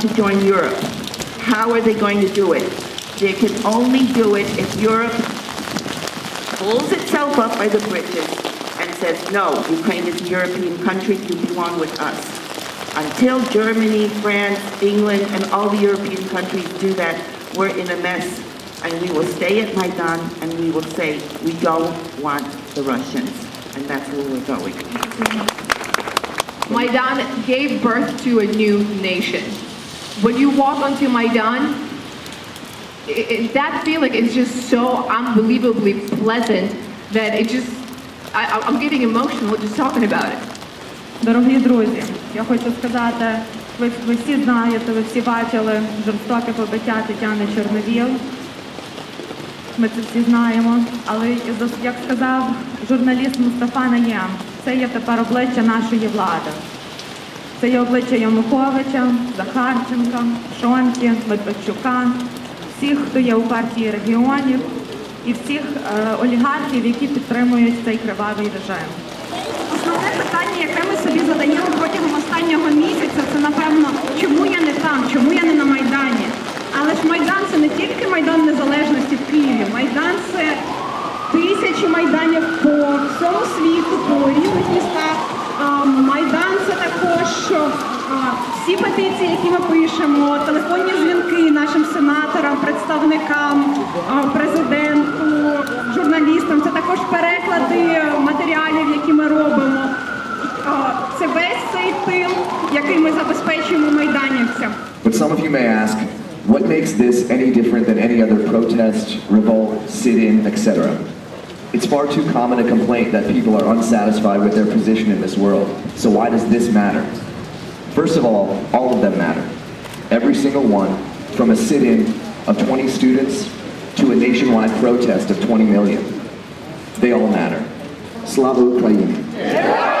to join Europe. How are they going to do it? They can only do it if Europe pulls itself up by the britches and says, no, Ukraine is a European country, you belong with us. Until Germany, France, England, and all the European countries do that, we're in a mess. And we will stay at Maidan and we will say, we don't want the Russians. And that's where we're going. Maidan gave birth to a new nation. When you walk onto Maidan, i i that feeling is just so unbelievably pleasant that it just, I, I'm getting emotional just talking about it. Дорогі друзі, я хочу сказати, ви, ви всі знаєте, ви всі бачили жорстоке побиття Тетяни Чорновіл. Ми це всі знаємо. Але як сказав журналіст Мустафа Наєм, це є тепер обличчя нашої влади. Це є обличчя Януковича, Захарченка, Шонки, Медведчука, всіх, хто є у партії регіонів, і всіх е, олігархів, які підтримують цей кривавий режим. Основне питання, яке ми собі задаємо протягом останнього місяця, це напевно, чому я не там, чому я не на Майдані. Але ж Майдан це не всі петиції, які ми пишемо, телефонні дзвінки нашим сенаторам, представникам, а, президенту, журналістам. Це також переклади матеріалів, які ми робимо. А, Це весь цей тил, який ми забезпечуємо майданівцям. But some of you may ask, what makes this any different than any other protest, revolt, sit-in, etc.? It's far too common a complaint that people are unsatisfied with their position in this world. So why does this matter? First of all, all of them matter. Every single one, from a sit-in of 20 students to a nationwide protest of 20 million. They all matter. Slava Ukraini.